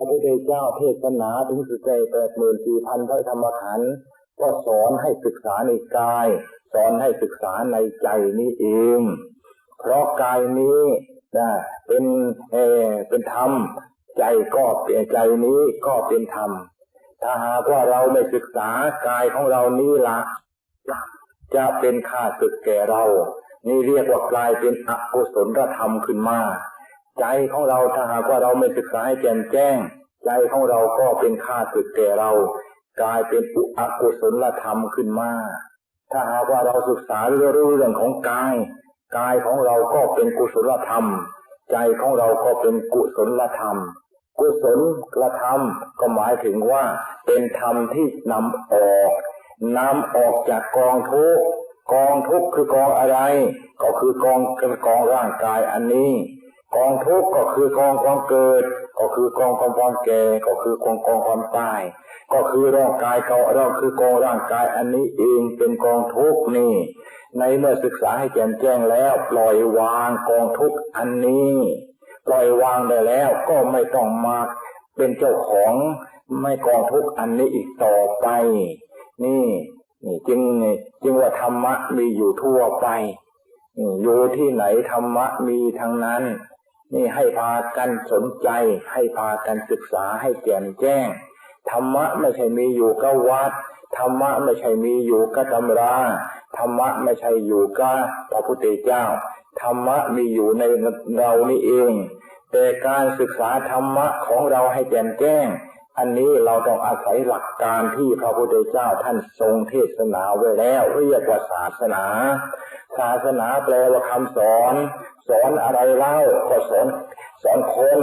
พระพุทธเจ้าเทศนาถึงสุดใจแปดหมื่นสี่พันพระธรรมขันธ์ก็สอนให้ศึกษาในกาย สอนให้ศึกษาในใจนี้เอง เพราะกายนี้นะเป็นเอเป็นธรรม ใจก็เป็นใจนี้ก็เป็นธรรม ถ้าหากว่าเราไม่ศึกษากายของเรานี้ละจะเป็นข้าศึกแก่เรา นี่เรียกว่ากลายเป็นอกุศลธรรมขึ้นมา ใจของเราถ้าหากว่าเราไม่ศึกษาให้แจ่มแจ้ง ใจของเราก็เป็นข้าศึกแก่เรา กลายเป็นอุอกุศลธรรมขึ้นมา ถ้าหากว่าเราศึกษาเรื่องเรื่องของกาย กายของเราก็เป็นกุศลธรรม ใจของเราก็เป็นกุศลธรรม กุศลธรรมก็หมายถึงว่าเป็นธรรมที่นำออกนำออกจากกองทุกกองทุกคือกองอะไร ก็คือกองกองร่างกายอันนี้ กองทุกข์ก็คือกองความเกิด ก็คือกองความความแก่ก็คือกองกองความตาย ก็คือร่างกายเขาเราคือกองร่างกายอันนี้เองเป็นกองทุกข์นี่ ในเมื่อศึกษาให้แจ่มแจ้งแล้วปล่อยวางกองทุกข์อันนี้ ปล่อยวางได้แล้วก็ไม่ต้องมาเป็นเจ้าของไม่กองทุกข์อันนี้อีกต่อไป นี่นี่จึงจึงว่าธรรมะมีอยู่ทั่วไป อยู่ที่ไหนธรรมะมีทั้งนั้น นี่ให้พากันสนใจ ให้พากันศึกษาให้แจ่มแจ้ง ธรรมะไม่ใช่มีอยู่กับวัด ธรรมะไม่ใช่มีอยู่กับตำรา ธรรมะไม่ใช่อยู่กับพระพุทธเจ้า ธรรมะมีอยู่ในเรานี่เอง แต่การศึกษาธรรมะของเราให้แจ่มแจ้ง อันนี้เราต้องอาศัยหลักการที่พระพุทธเจ้าท่านทรงเทศนาไว้แล้วเรียกว่าศาสนา ศาสนาแปลว่าคำสอน สอนอะไรเล่าก็สอนสอนคน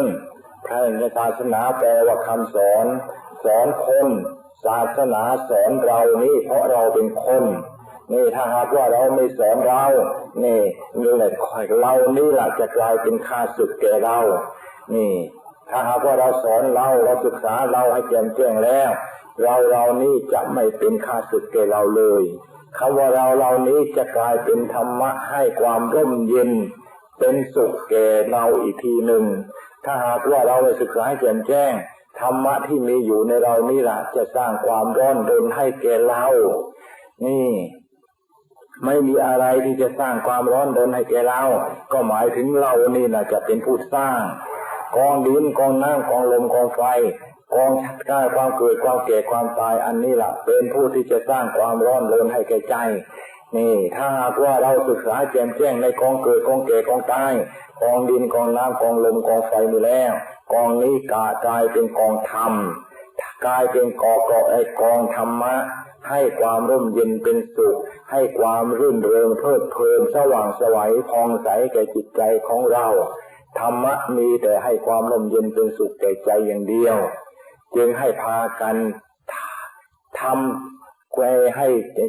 พระศาสนาแปลว่าคำสอน สอนคน ศาสนาสอนเรานี่ เพราะเราเป็นคนนี่ถ้าหากว่าเราไม่สอนเรา นี่นี่แหละเรานี่แหละจะกลายเป็นข้าศึกแก่เรา นี่ ถ้าหากว่าเราสอนเราเราศึกษาเราให้แจ่มแจ้งแล้ว เราเรานี่จะไม่เป็นข้าศึกแก่เราเลย คำว่าเราเรานี้จะกลายเป็นธรรมะให้ความร่มเย็น เป็นสุขแก่เราอีกทีหนึ่ง ถ้าหากว่าเราไปศึกษาให้แจ่มแจ้งธรรมะที่มีอยู่ในเรานี่แหละจะสร้างความร้อนรนให้แก่เรา นี่ ไม่มีอะไรที่จะสร้างความร้อนรนให้แก่เรา ก็หมายถึงเรานี่นะจะเป็นผู้สร้างกองดินกองน้ำกองลมกองไฟ กองกายความเกิดความแก่ความตายอันนี้แหละเป็นผู้ที่จะสร้างความร้อนรนให้แก่ใจ นี่ถ้าหากว่าเราศึกษาแจ่มแจ้งในกองเกิดกองแก่กองตายกองดินกองน้ำกองลมกองไฟมีแล้ว กองนี้กากลายเป็นกองธรรมกลายเป็นกอเกอไอกองธรรมะ ให้ความร่มเย็นเป็นสุข ให้ความรื่นเริงเพลิดเพลินสว่างสวัยพองใสแก่จิตใจของเราธรรมะมีแต่ให้ความร่มเย็นเป็นสุขแก่ใจอย่างเดียว จึงให้พากันทำแกให้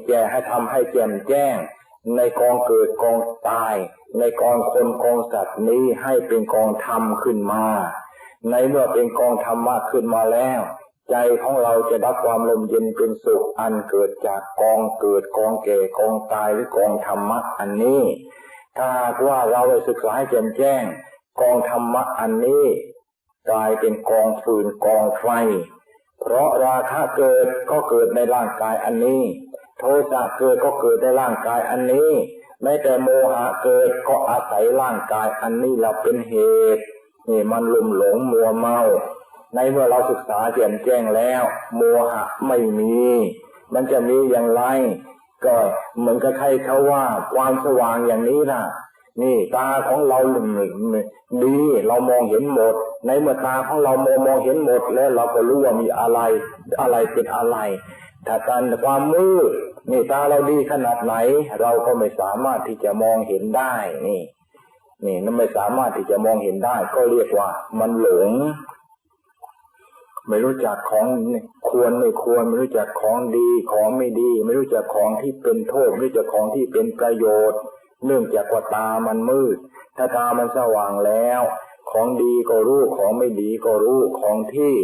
แก่ให้ทำให้แจ่มแจ้ง ในกองเกิดกองตาย ในกองคนกองสัตว์นี้ให้เป็นกองธรรมขึ้นมา ในเมื่อเป็นกองธรรมะขึ้นมาแล้ว ใจของเราจะรับความลมเย็นเป็นสุขอันเกิดจากกองเกิดกองแก่กองตายหรือกองธรรมะอันนี้ ถ้าว่าเราไปศึกษาให้แจ่มแจ้ง กองธรรมะอันนี้ กลายเป็นกองฟืนกองไฟ เพราะราคะเกิดก็เกิดในร่างกายอันนี้ โทสะเกิดก็เกิดในร่างกายอันนี้แม้แต่โมหะเกิดก็อาศัยร่างกายอันนี้เราเป็นเหตุนี่มันลุ่มหลงมัวเมา ในเมื่อเราศึกษาแจ่มแจ้งแล้ว โมหะไม่มี มันจะมีอย่างไร ก็เหมือนกับใครเขาว่าความสว่างอย่างนี้นะ นี่ตาของเราดีเรามองเห็นหมด ในเมื่อตาของเรามองมองเห็นหมด แล้วเราก็รู้ว่ามีอะไรอะไรเป็นอะไรถ้าการความมืดนี่ตาเราดีขนาดไหน เราก็ไม่สามารถที่จะมองเห็นได้นี่ นี่นั่นไม่สามารถที่จะมองเห็นได้ ก็เรียกว่า มันหลง ไม่รู้จักของควรไม่ควรไม่รู้จักของดีของไม่ดี ไม่รู้จักของที่เป็นโทษไม่รู้จักของที่เป็นประโยชน์ เนื่องจากว่าตามันมืด ถ้าตามันสว่างแล้ว ของดีก็รู้ ของไม่ดีก็รู้ ของที่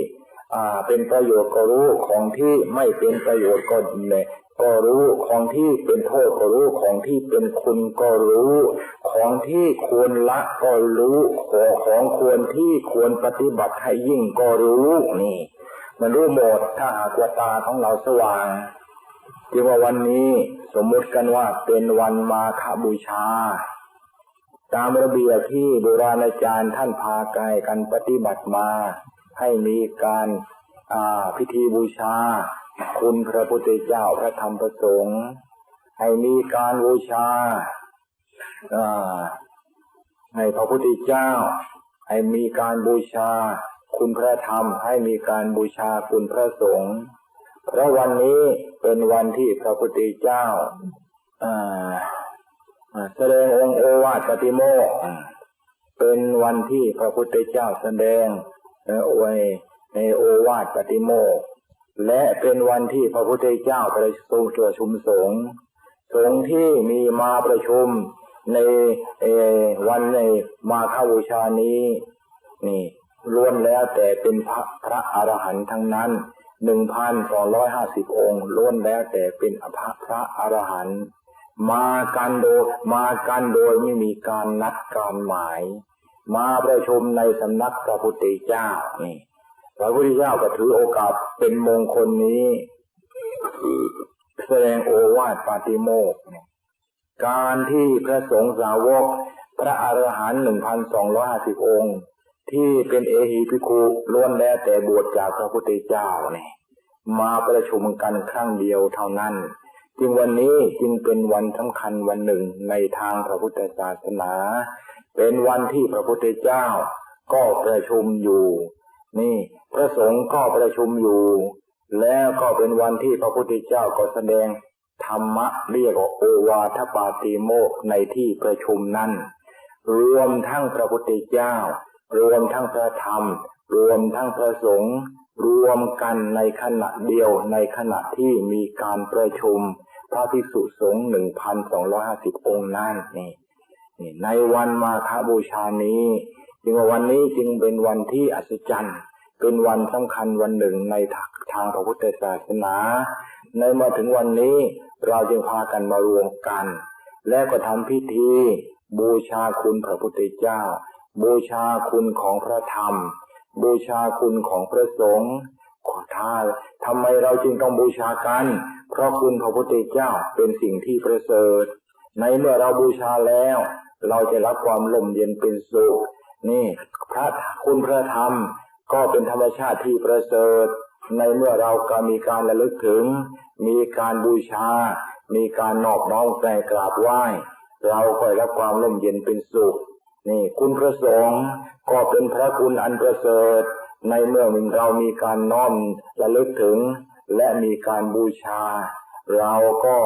อ่าเป็นประโยชน์ก็รู้ ของที่ไม่เป็นประโยชน์ก็เนี่ยก็รู้ ของที่เป็นโทษก็รู้ ของที่เป็นคุณก็รู้ ของที่ควรละก็รู้ ของของควรที่ควรปฏิบัติให้ยิ่งก็รู้นี่ มันรู้หมดถ้าหากว่าตาของเราสว่าง จึงว่าวันนี้สมมติกันว่าเป็นวันมาฆบูชา ตามระเบียบที่โบราณอาจารย์ท่านพาไกลกันปฏิบัติมา ให้มีการพิธีบูชา คุณพระพุทธเจ้าพระธรรมพระสงฆ์ให้มีการบูชาให้พระพุทธเจ้า ให้มีการบูชา คุณพระธรรม ให้มีการบูชาคุณพระสงฆ์ เพราะวันนี้เป็นวันที่พระพุทธเจ้าแสดงองค์โอวาทปฏิโมกเป็นวันที่พระพุทธเจ้าแสดงอวยในโอวาทปฏิโมกและเป็นวันที่พระพุทธเจ้าประชุมตัวชุมสงฆ์สงฆ์ที่มีมาประชุมในวันในมาฆบูชานี้ นี่ล้วนแล้วแต่เป็นพระพระอรหันต์ทั้งนั้น หนึ่งพันสองร้อยห้าสิบองค์ล้วนแล้วแต่เป็นอภพระอรหันต์มากันโดยมากันโดยไม่มีการนัดการหมาย มาประชุมในสำนักพระพุทธเจ้านี่พระพุทธเจ้าก็ถือโอกาสเป็นมงคลนี้แสดงโอวาทปาติโมกการที่พระสงฆ์สาวก พระอรหันต์หนึ่งพันสองร้อยห้าสิบองค์ ที่เป็นเอหีพิคุล้วนแล้วแต่บวชจากพระพุทธเจ้าเนี่ยมาประชุมกันครั้งเดียวเท่านั้น จึงวันนี้จึงเป็นวันสำคัญวันหนึ่งในทางพระพุทธศาสนา เป็นวันที่พระพุทธเจ้า ก็ประชุมอยู่ นี่ พระสงฆ์ก็ประชุมอยู่ แล้วก็เป็นวันที่พระพุทธเจ้าก็แสดงธรรมะเรียกว่าโอวาทปาติโมกในที่ประชุมนั้น รวมทั้งพระพุทธเจ้า รวมทั้งพระธรรม รวมทั้งพระสงฆ์รวมกันในขณะเดียวในขณะที่มีการประชุม พระภิกษุสงฆ์หนึ่งพันสองร้อยห้าสิบองค์นั่นนี่ในวันมาฆบูชานี้จึงว่าวันนี้จึงเป็นวันที่อัศจรรย์เป็นวันสำคัญวันหนึ่งในทางพระพุทธศาสนา ในมาถึงวันนี้เราจึงพากันมารวมกัน และก็ทำพิธีบูชาคุณพระพุทธเจ้า บูชาคุณของพระธรรม บูชาคุณของพระสงฆ์ขอท้าทำไมเราจึงต้องบูชากัน เพราะคุณพระพุทธเจ้าเป็นสิ่งที่ประเสริฐ ในเมื่อเราบูชาแล้ว เราจะรับความลมเย็นเป็นสุข นี่พระคุณพระธรรมก็เป็นธรรมชาติที่ประเสริฐ ในเมื่อเราก็มีการระลึกถึง มีการบูชา มีการนอบน้อมแกกราบไหว้ เราก็รับความลมเย็นเป็นสุข นี่คุณพระสงฆ์ก็เป็นพระคุณอันประเสริฐ ในเมื่อเรามีการน้อมระลึกถึง และมีการบูชา เราก็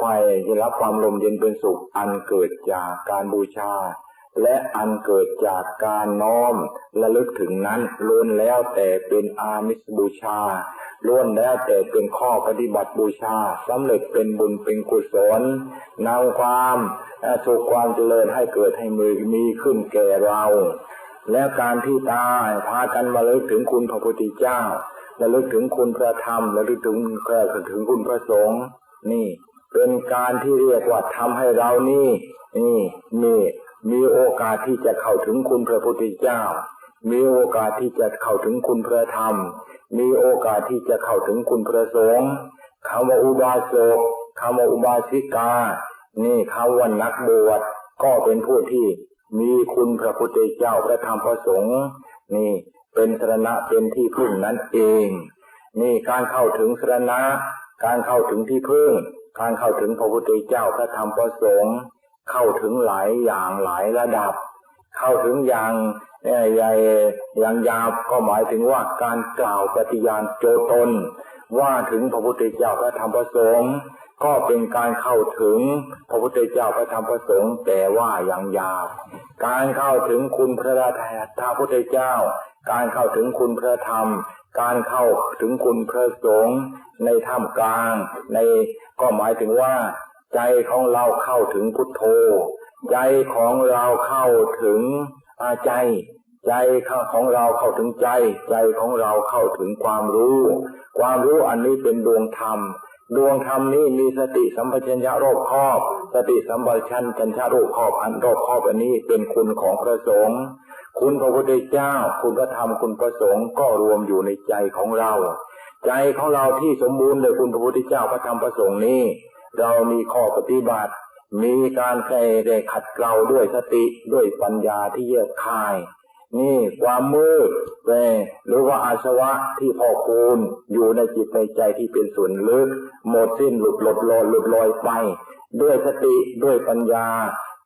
ควายจะรับความลมเย็นเป็นสุขอันเกิดจากการบูชา และอันเกิดจากการน้อมระลึกถึงนั้นล้วนแล้วแต่เป็นอามิสบูชาล้วนแล้วแต่เป็นข้อปฏิบัติบูชาสำเร็จเป็นบุญเป็นกุศลนำความสุขความเจริญให้เกิดให้มือมีขึ้นแก่เรา และการที่ตายพากันมาเลิกถึงคุณพระพุทธเจ้าระลึกถึงคุณพระธรรมระลึกถึงแก่ถึงคุณพระสงฆ์นี่ เป็นการที่เรียกว่าทำให้เรานี่ นี่นี่ มีโอกาสที่จะเข้าถึงคุณพระพุทธเจ้า มีโอกาสที่จะเข้าถึงคุณพระธรรม มีโอกาสที่จะเข้าถึงคุณพระสงฆ์คำว่าอุบาสกคำว่าอุบาสิกา นี่คำว่านักบวชก็เป็นผู้ที่มีคุณพระพุทธเจ้าพระธรรมพระสงฆ์นี่เป็นสรณะเป็นที่พึ่งนั้นเอง นี่การเข้าถึงสรณะ การเข้าถึงที่พึ่ง การเข้าถึงพระพุทธเจ้าพระธรรมพระสงฆ์ เข้าถึงหลายอย่างหลายระดับ เข้าถึงอย่างใหญ่อย่างยาวก็หมายถึงว่าการกล่าวปฏิญาณโจตน ว่าถึงพระพุทธเจ้าพระธรรมพระสงฆ์ก็เป็นการเข้าถึงพระพุทธเจ้าพระธรรมพระสงฆ์แต่ว่าอย่างยาวการเข้าถึงคุณพระราชาพุทธเจ้า การเข้าถึงคุณพระธรรม การเข้าถึงคุณพระสงฆ์ในท่ามกลาง ในก็หมายถึงว่า ใจของเราเข้าถึงพุทโธ ใจของเราเข้าถึงอาใจ ใจของเราเข้าถึงใจ ใจของเราเข้าถึงความรู้ ความรู้อันนี้เป็นดวงธรรม ดวงธรรมนี้มีสติสัมปชัญญะรอบครอบ สติสัมปชัญญะรอบครอบอันรอบครอบอันนี้เป็นคุณของพระสงฆ์คุณพระพุทธเจ้า คุณพระธรรมคุณพระสงฆ์ก็รวมอยู่ในใจของเรา ใจของเราที่สมบูรณ์โดยคุณพระพุทธเจ้าพระธรรมพระสงฆ์นี้ เรามีข้อปฏิบัติ มีการแก้ได้ขัดเกลาด้วยสติด้วยปัญญาที่แยกคาย นี่ความมืดแหรือว่าอาสวะที่พอคูณอยู่ในจิตในใจที่เป็นส่วนลึก หมดสิ้นหลุดหลดลอยหลุดลอยไป ด้วยสติด้วยปัญญา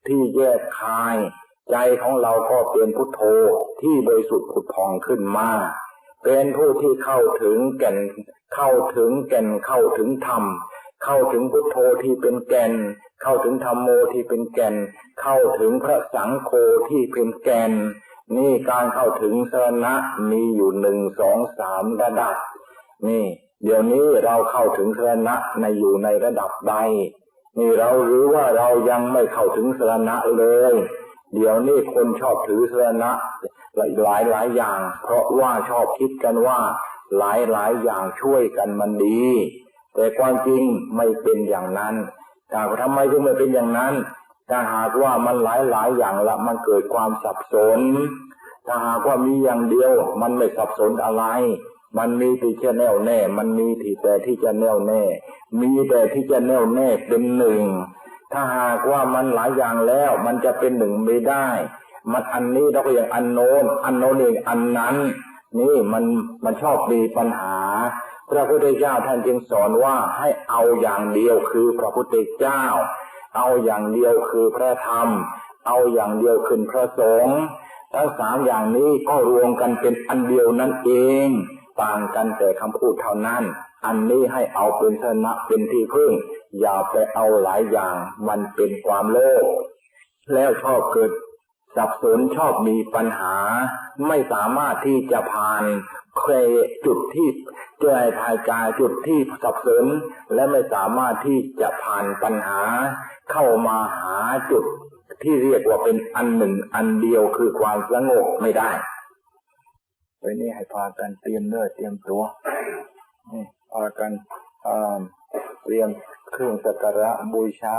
ที่แยกคาย ใจของเราก็เป็นพุทโธที่บริสุทธิ์ผุดพองขึ้นมาเป็นผู้ที่เข้าถึงแก่นเข้าถึงแก่นเข้าถึงธรรม เข้าถึงพุทโธที่เป็นแก่น เข้าถึงธรรมโมที่เป็นแก่น เข้าถึงพระสังโฆที่เป็นแก่น นี่การเข้าถึงสรณะมีอยู่หนึ่งสองสามระดับ นี่ เดี๋ยวนี้เราเข้าถึงสรณะในอยู่ในระดับใด นี่เราหรือว่าเรายังไม่เข้าถึงสรณะเลย เดี๋ยวนี้คนชอบถือสรณะหลายหลายหลายอย่าง เพราะว่าชอบคิดกันว่าหลายหลายอย่างช่วยกันมันดี แต่ความจริงไม่เป็นอย่างนั้นแต่ทำไมถึงไม่เป็นอย่างนั้นถ้าหากว่ามันหลายหลายอย่างละมันเกิดความสับสน ถ้าหากว่ามีอย่างเดียว มันไม่สับสนอะไร มันมีที่จะแน่วแน่ มันมีที่แต่ที่จะแน่วแน่ มีแต่ที่จะแน่วแน่เป็นหนึ่ง ถ้าหากว่ามันหลายอย่างแล้ว มันจะเป็นหนึ่งไม่ได้ มันอันนี้เราก็อย่างอันโน้น อันโน้นเองอันนั้น นี่มันมันชอบมีปัญหา พระพุทธเจ้าท่านจึงสอนว่าให้เอาอย่างเดียวคือพระพุทธเจ้า เอาอย่างเดียวคือพระธรรม เอาอย่างเดียวคือพระสงฆ์ทั้งสามอย่างนี้ก็รวมกันเป็นอันเดียวนั่นเอง ต่างกันแต่คำพูดเท่านั้น อันนี้ให้เอาเป็นชนะเป็นที่พึ่ง อย่าไปเอาหลายอย่างมันเป็นความโลภแล้วชอบเกิดสับสนชอบมีปัญหา ไม่สามารถที่จะผ่าน เคยจุดที่เจอภายกายจุดที่สับสนและไม่สามารถที่จะผ่านปัญหา เข้ามาหาจุดที่เรียกว่าเป็นอันหนึ่งอันเดียวคือความสงบไม่ได้ไว้นี่ให้พากันเตรียมเนื้อเตรียมตัวนี่พากันเตรียมเครื่องสักการะบูชา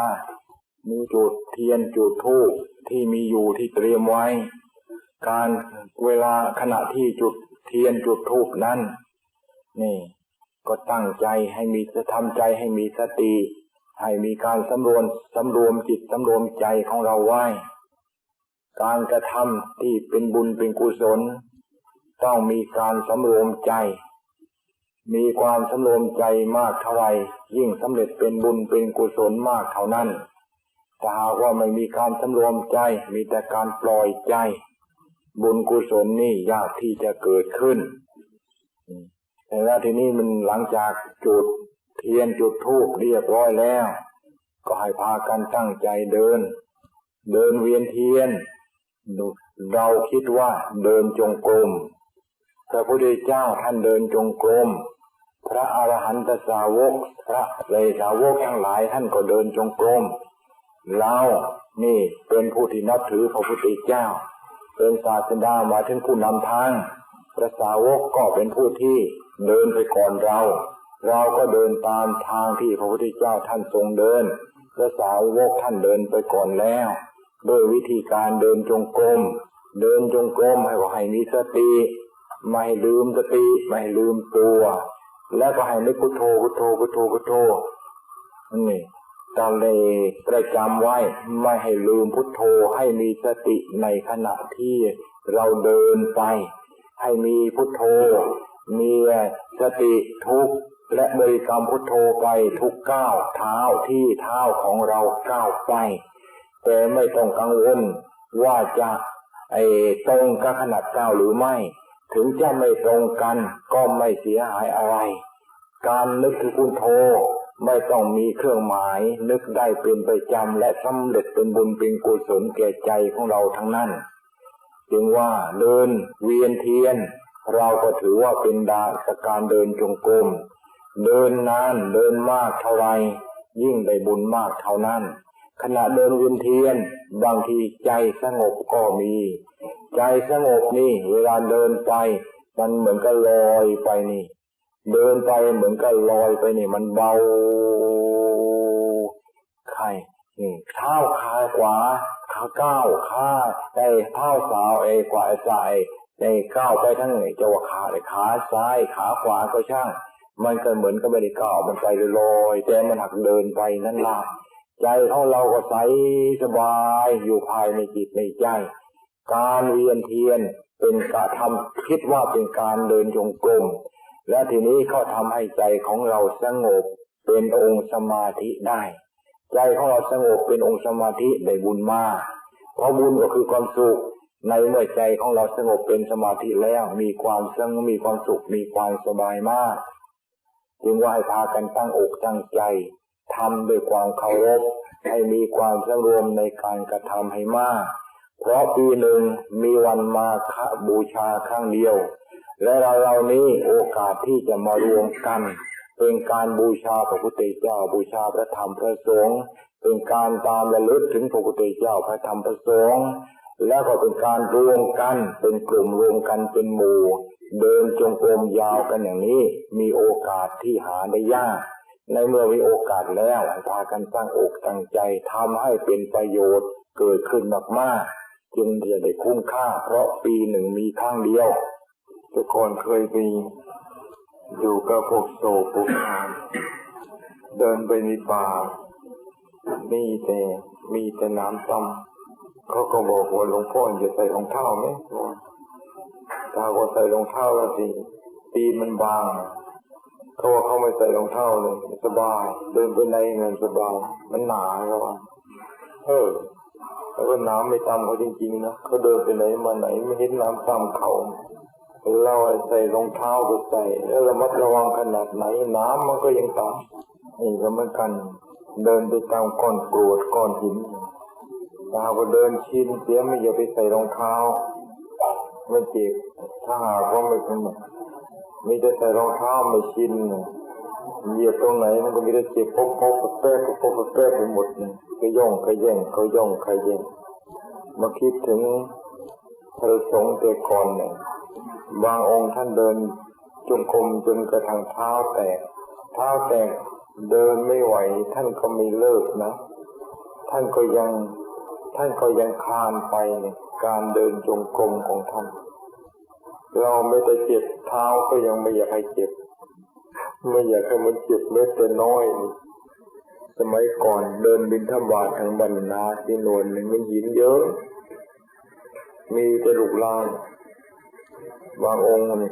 มีจุดเทียนจุดธูปที่มีอยู่ที่เตรียมไว้ การเวลาขณะที่จุด เทียนจุดธูปนั้น นี่ ก็ตั้งใจให้มีจะทำใจให้มีสติให้มีการสำรวมสำรวมจิตสำรวมใจของเราไว้ การกระทำที่เป็นบุญเป็นกุศล ต้องมีการสำรวมใจ มีความสำรวมใจมากเท่าไรยิ่งสำเร็จเป็นบุญเป็นกุศลมากเท่านั้นถ้าหากว่าไม่มีการสำรวมใจ มีแต่การปล่อยใจ บุญกุศลนี่ยากที่จะเกิดขึ้นแต่แล้วทีนี้มันหลังจากจุดเทียนจุดธูปเรียบร้อยแล้ว ก็ให้พากันตั้งใจเดิน เดินเวียนเทียน เราคิดว่าเดินจงกรมพระพุทธเจ้าท่านเดินจงกรม พระอรหันตสาวก พระเลยสาวกทั้งหลายท่านก็เดินจงกรม เรานี่เป็นผู้ที่นับถือพระพุทธเจ้า เป็นศาสดามาถึงผู้นำทางพระสาวกก็เป็นผู้ที่เดินไปก่อนเรา เราก็เดินตามทางที่พระพุทธเจ้าท่านทรงเดิน พระสาวกท่านเดินไปก่อนแล้วโดยวิธีการเดินจงกรม เดินจงกรมให้ว่าให้มีสติ ไม่ลืมสติ ไม่ลืมตัว แล้วก็ให้นึกพุทโธพุทโธพุทโธพุทโธนี่ ก็เลยประจำไว้ไม่ให้ลืมพุทโธให้มีสติในขณะที่เราเดินไป ให้มีพุทโธ มีสติทุกและบริกรรมพุทโธไปทุกก้าวเท้าที่เท้าของเราก้าวไป แต่ไม่ต้องกังวลว่าจะไอ้ตรงกับขนาดก้าวหรือไม่ ถึงจะไม่ตรงกันก็ไม่เสียหายอะไร การนึกถึงพุทโธ ไม่ต้องมีเครื่องหมายนึกได้เป็นประจำและสำเร็จเป็นบุญเป็นกุศลแก่ใจของเราทั้งนั้นจึงว่าเดินเวียนเทียน เราก็ถือว่าเป็นดาสการเดินจงกรมเดินนานเดินมากเท่าไร ยิ่งได้บุญมากเท่านั้น ขณะเดินเวียนเทียน บางทีใจสงบก็มี ใจสงบนี่เวลาเดินไป มันเหมือนกับลอยไปนี่ เดินไปเหมือนกับลอยไปนี่มันเบาใครนี่เท้าขาขวาขาก้าวขาไอ้เท้าสาวไอ้ขวาซ้ายไอ้ก้าวไปทั้งไหนจะว่าขาไอ้ขาซ้ายขาขวาก็ช่าง มันก็เหมือนกับไม่ได้ก้าวมันไปลอยแต่มันหักเดินไปนั่นล่ะใจของเราก็ใสสบายอยู่ภายในจิตในใจ การเวียนเทียนเป็นการทำคิดว่าเป็นการเดินจงกรม และทีนี้เขาทำให้ใจของเราสงบเป็นองค์สมาธิได้ ใจของเราสงบเป็นองค์สมาธิได้บุญมาก เพราะบุญก็คือความสุข ในเมื่อใจของเราสงบเป็นสมาธิแล้วมีความสงบมีความสุขมีความสบายมากจึงว่าให้พากันตั้งอกตั้งใจทำด้วยความเคารพให้มีความสำรวมในการกระทำให้มาก เพราะปีหนึ่งมีวันมาฆบูชาครั้งเดียว และเราเหล่านี้โอกาสที่จะมารวมกัน เป็นการบูชาพระพุทธเจ้าบูชาพระธรรมพระสงฆ์เป็นการตามระลึกถึงพระพุทธเจ้าพระธรรมพระสงฆ์แล้วก็เป็นการรวมกันเป็นกลุ่มรวมกันเป็นหมู่ เดินจงกรมยาวกันอย่างนี้ มีโอกาสที่หาได้ยาก ในเมื่อมีโอกาสแล้วพากันตั้งอกตั้งใจทำให้เป็นประโยชน์เกิดขึ้นมากๆ จึงจะได้คุ้มค่าเพราะปีหนึ่งมีครั้งเดียว ทุกคนเคยไปอยู่กับพวกโซพวกงานเดินไปในป่า มีแต่มีแต่น้ำต่ำเขาก็บอกว่าหลวงพ่อจะใส่รองเท้าไหมถ้าว่าใส่รองเท้าแล้วสิตีมันบางเขาว่าเขาไม่ใส่รองเท้าเลยสบาย เดินไปไหนเงินสบายมันหนาเขาว่าเออแล้วก็น้ำไม่ต่ำเขาจริงๆนะเขาเดินไปไหนมาไหนไม่เห็นน้ำต่ำเขา เราใส่รองเท้าก็ใส่แล้วระมัดระวังขนาดไหนน้ำมันก็ยังต่ำนี่ก็เหมือนกัน เดินไปตามก้อนกรวดก้อนหินถ้าว่าเดินชินเสียไม่อย่าไปใส่รองเท้าไม่เจ็บถ้าหากว่าไม่สมมีแต่ใส่รองเท้าไม่ชินเหยียบตรงไหนมันก็มีแต่เจ็บพบพบแป๊บพบแป๊บไปหมดเนี่ยก็ย่องขย่งเขาย่องขย่งมาคิดถึงพระสงฆ์แต่ก่อนเนี่ย บางองค์ท่านเดินจงกรมจนกระทั่งเท้าแตก เท้าแตกเดินไม่ไหว ท่านก็ไม่เลิกนะ ท่านก็ยังท่านก็ยังคานไปเนี่ยการเดินจงกรมของท่าน เราไม่ได้เจ็บเท้าก็ยังไม่อยากให้เจ็บ ไม่อยากให้มันเจ็บเล็กแต่น้อย สมัยก่อนเดินบินทบาททางบรรณาที่นวลหนึ่งมันหินเยอะ มีแต่ลูกลาง บางองค์นี่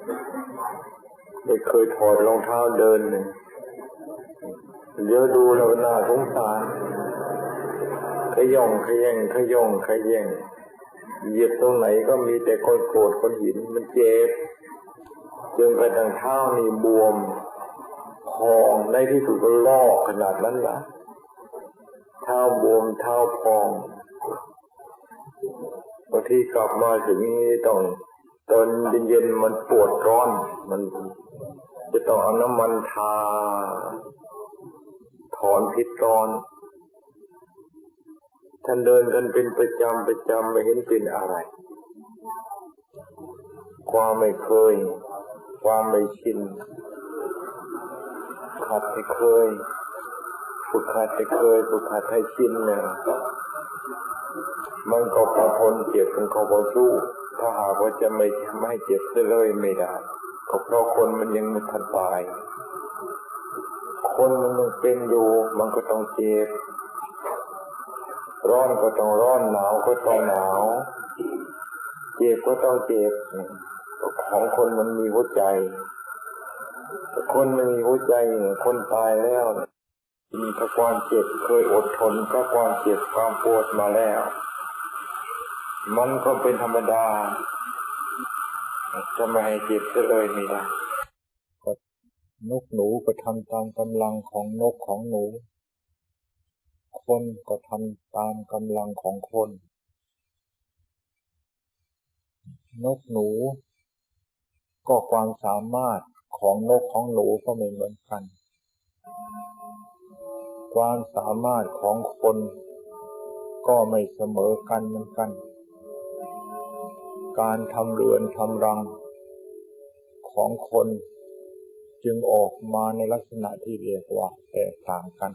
ไม่เคยถอดรองเท้าเดินเลยเดี๋ยวดูแล้วน่าสงสารขย่องขย่งขย่องขย่งเหยียบตรงไหนก็มีแต่คนโกรธคนหินมันเจ็บจนกระทั่งเท้านี่บวมพองในที่สุดก็ลอกขนาดนั้นละเท้าบวมเท้าพองบางที่กลับมาถึงนี้ต้อง ตอนเย็นๆมันปวดร้อน มันจะต้องเอาน้ำมันทา ถอนพิษร้อน ท่านเดินกันเป็นประจำประจำไม่เห็นเป็นอะไร ความไม่เคย ความไม่ชินขัดให้เคยฝึกขัดให้เคยฝึกขัดให้ชินเนี่ยมันก็พอทนเจ็บมันก็พอสู้ ถ้าหากว่าจะไม่ไม่เจ็บเลยไม่ได้ก็เพราะคนมันยังไม่ทันตาย คนมันยังเป็นอยู่ มันก็ต้องเจ็บ ร้อนก็ต้องร้อนหนาวก็ต้องหนาว เจ็บก็ต้องเจ็บของคนมันมีหัวใจ คนมันมีหัวใจ คนตายแล้วมีความเจ็บเคยอดทนกับความเจ็บความปวดมาแล้ว มันก็เป็นธรรมดาจะไม่ให้เจ็บเลยไม่ได้นกหนูก็ทำตามกำลังของนกของหนู คนก็ทำตามกำลังของคน นกหนู ก็ความสามารถของนกของหนูก็ไม่เหมือนกัน ความสามารถของคน ก็ไม่เสมอกันเหมือนกัน การทำเรือนทำรังของคนจึงออกมาในลักษณะที่เรียกว่าแตกต่างกัน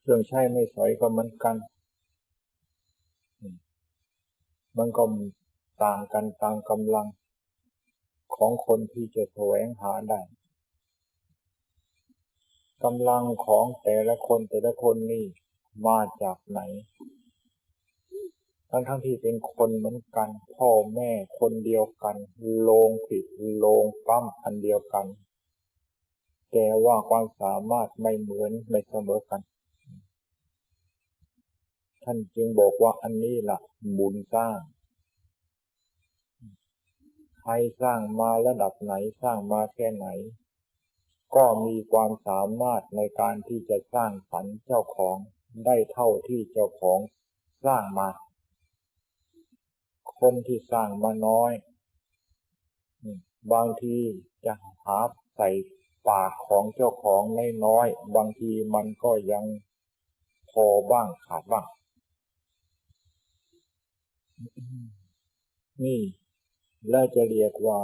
เครื่องใช้ไม่สอยก็เหมือนกัน มันก็ต่างกันตามกำลังของคนที่จะแสวงหาได้กำลังของแต่ละคนแต่ละคนนี่มาจากไหน ทั้งทั้งที่เป็นคนเหมือนกัน พ่อแม่คนเดียวกัน โลงผิดโลงปั้มอันเดียวกัน แต่ว่าความสามารถไม่เหมือนไม่เสมอกัน ท่านจึงบอกว่าอันนี้ละ่ะ บุญสร้าง ใครสร้างมาระดับไหนสร้างมาแค่ไหน ก็มีความสามารถในการที่จะสร้างสรรค์เจ้าของได้เท่าที่เจ้าของสร้างมา คนที่สร้างมาน้อย บางทีจะหาใส่ปากของเจ้าของไม่น้อยบางทีมันก็ยังพอบ้างขาดบ้าง นี่และจะเรียกว่า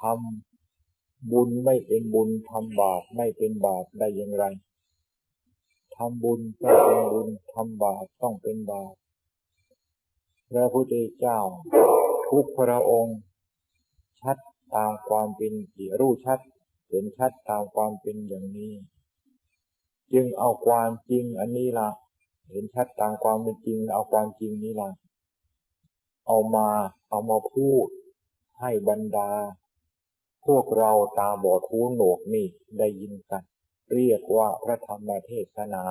ทำบุญไม่เป็นบุญทำบาปไม่เป็นบาปได้อย่างไรทำบุญต้องเป็นบุญทำบาปต้องเป็นบาป พระพุทธเจ้า ทุกพระองค์ ชัดตามความเป็นรู้ชัด เห็นชัดตามความเป็นอย่างนี้ จึงเอาความจริงอันนี้ละเห็นชัดตามความเป็นจริง เอาความจริงนี้ละเอามาเอามาพูดให้บรรดา พวกเราตาบอดหูหนวกนี่ได้ยินกัน เรียกว่าพระธรรมเทศนา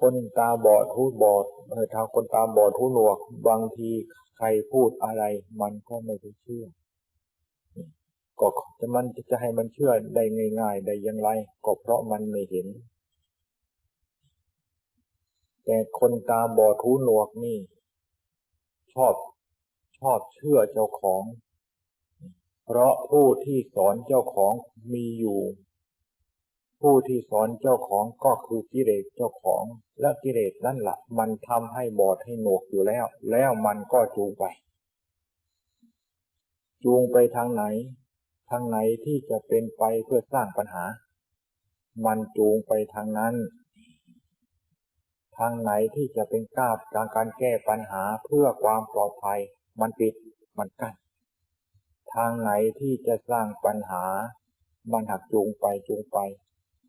คนตาบอดหูบอดเออทางคนตาบอดหูหนวก บางทีใครพูดอะไร มันก็ไม่ได้เชื่อ ก็จะมันจะให้มันเชื่อได้ง่าย ๆ ได้ยังไงก็เพราะมันไม่เห็น แต่คนตาบอดหูหนวกนี่ ชอบชอบเชื่อเจ้าของ เพราะผู้ที่สอนเจ้าของมีอยู่ ผู้ที่สอนเจ้าของก็คือกิเลสเจ้าของ และกิเลสนั่นแหละมันทำให้บอดให้หนวกอยู่แล้ว แล้วมันก็จูงไป จูงไปทางไหน ทางไหนที่จะเป็นไปเพื่อสร้างปัญหา มันจูงไปทางนั้น ทางไหนที่จะเป็นก้าวการการแก้ปัญหาเพื่อความปลอดภัย มันปิดมันกั้นทางไหนที่จะสร้างปัญหา มันหักจูงไปจูงไป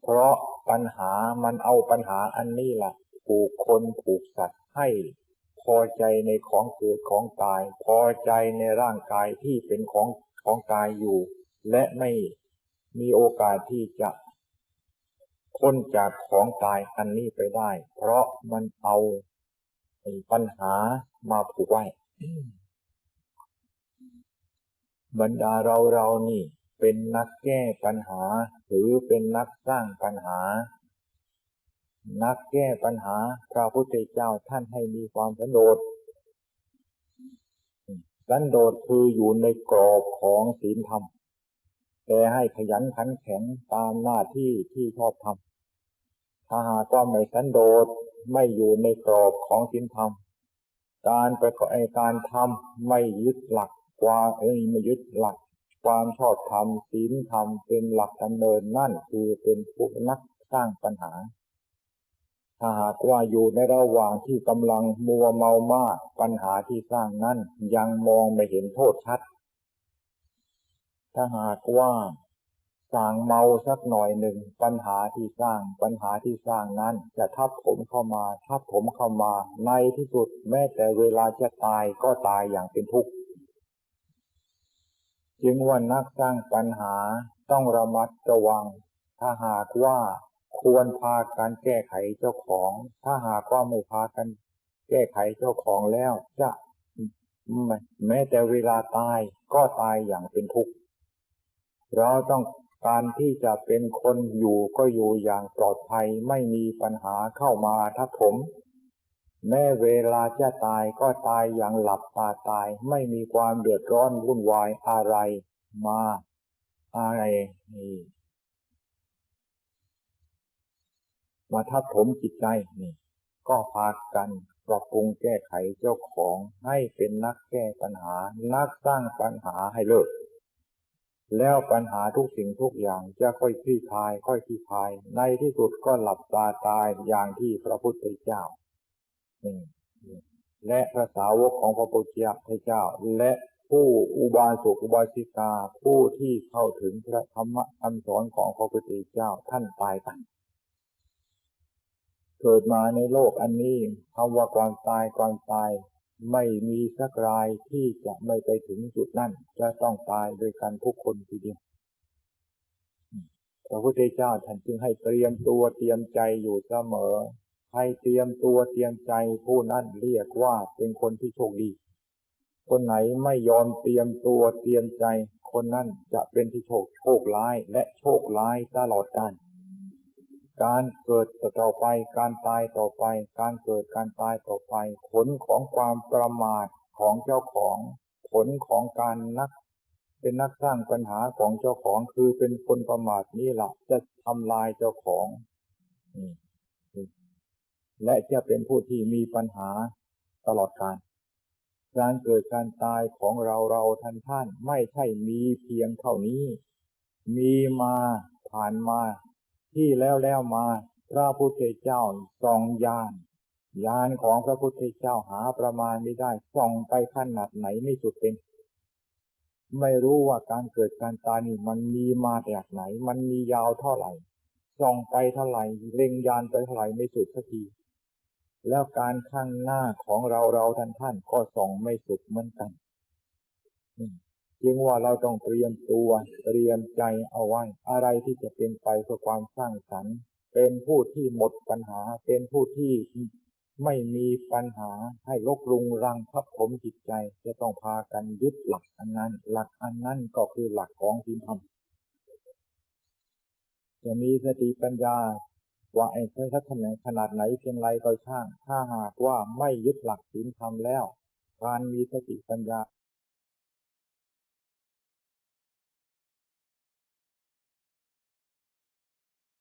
เพราะปัญหามันเอาปัญหาอันนี้แหละผูกคนผูกสัตว์ให้พอใจในของเกิดของตาย พอใจในร่างกายที่เป็นของของกายอยู่ และไม่มีโอกาสที่จะพ้นจากของตายอันนี้ไปได้ เพราะมันเอาปัญหามาผูกไว้บรรดาเราเรานี่ เป็นนักแก้ปัญหา หรือเป็นนักสร้างปัญหา นักแก้ปัญหา พระพุทธเจ้าท่านให้มีความสันโดษสันโดษคืออยู่ในกรอบของศีลธรรม แต่ให้ขยันขันแข็งตามหน้าที่ที่ชอบทำถ้าหากว่าไม่สันโดษไม่อยู่ในกรอบของศีลธรรม การประกอบการทำไม่ยึดหลักความเอ้ยไม่ยึดหลัก ความชอบธรรมศีลธรรมเป็นหลักดำเนินนั่นคือเป็นผู้นักสร้างปัญหา ถ้าหากว่าอยู่ในระหว่างที่กำลังมัวเมามากปัญหาที่สร้างนั้นยังมองไม่เห็นโทษชัด ถ้าหากว่าสร้างเมาสักหน่อยหนึ่งปัญหาที่สร้างปัญหาที่สร้างนั้น จะทับผมเข้ามาทับผมเข้ามา ในที่สุดแม้แต่เวลาจะตายก็ตายอย่างเป็นทุกข์ จึงว่านักสร้างปัญหาต้องระมัดระวัง ถ้าหากว่าควรพาการแก้ไขเจ้าของ ถ้าหากว่าไม่พากันแก้ไขเจ้าของแล้ว จะแม้แต่เวลาตายก็ตายอย่างเป็นทุกข์เราต้องการที่จะเป็นคนอยู่ก็อยู่อย่างปลอดภัยไม่มีปัญหาเข้ามาทับผม แม้เวลาจะตายก็ตายอย่างหลับตาตาย ไม่มีความเดือดร้อนวุ่นวายอะไร มาอะไรนี่มาทับถมจิตใจนี่ ก็พากันปรับปรุงแก้ไขเจ้าของให้เป็นนักแก้ปัญหา นักสร้างปัญหาให้เลิก แล้วปัญหาทุกสิ่งทุกอย่างจะค่อยคลี่คลาย ค่อยคลี่คลาย ในที่สุดก็หลับตาตายอย่างที่พระพุทธเจ้า และพระสาวกของพระพุทธเจ้า และผู้อุบาสกอุบาสิกาผู้ที่เข้าถึงพระธรรมคำสอนของพระพุทธเจ้าท่านตายกันเกิดมาในโลกอันนี้คำว่าความตายความตาย ไม่มีสักรายที่จะไม่ไปถึงจุดนั้นจะต้องตายโดยกันทุกคนทีเดียวพระพุทธเจ้าท่านจึงให้เตรียมตัวเตรียมใจอยู่เสมอ ให้เตรียมตัวเตรียมใจผู้นั้นเรียกว่าเป็นคนที่โชคดี คนไหนไม่ยอมเตรียมตัวเตรียมใจ คนนั้นจะเป็นที่โชคโชคร้ายและโชคร้ายตลอดกาลการเกิดต่อไป การตายต่อไป การเกิดการตายต่อไป ผลของความประมาทของเจ้าของ ผลของการนัก เป็นนักสร้างปัญหาของเจ้าของคือเป็นคนประมาทนี่แหละจะทำลายเจ้าของ และจะเป็นผู้ที่มีปัญหาตลอดกาลการเกิดการตายของเราเราท่านท่านไม่ใช่มีเพียงเท่านี้ มีมาผ่านมา ที่แล้วแล้วมาพระพุทธเจ้าส่องยานยานของพระพุทธเจ้าหาประมาณไม่ได้ส่องไปขนาดไหนไม่สุดเป็น ไม่รู้ว่าการเกิดการตายนี่มันมีมาจากไหน มันมียาวเท่าไหร่ส่องไปเท่าไหร่เล็งยานไปเท่าไหร่ไม่สุดสักที แล้วการข้างหน้าของเราเราท่านท่านก็ส่องไม่สุดเหมือนกันจึงว่าเราต้องเตรียมตัวเตรียมใจเอาไว้ อะไรที่จะเป็นไปเพื่อความสร้างสรรค์ เป็นผู้ที่หมดปัญหา เป็นผู้ที่ไม่มีปัญหาให้ลกรุงรังทับถมจิตใจ จะต้องพากันยึดหลักอันนั้น หลักอันนั้นก็คือหลักของศีลธรรมจะมีสติปัญญา ว่าไอ้ใช้ทัศนะขนาดไหนเพียงไรก็ช่าง ถ้าหากว่าไม่ยึดหลักศีลธรรมแล้ว การมีสติปัญญา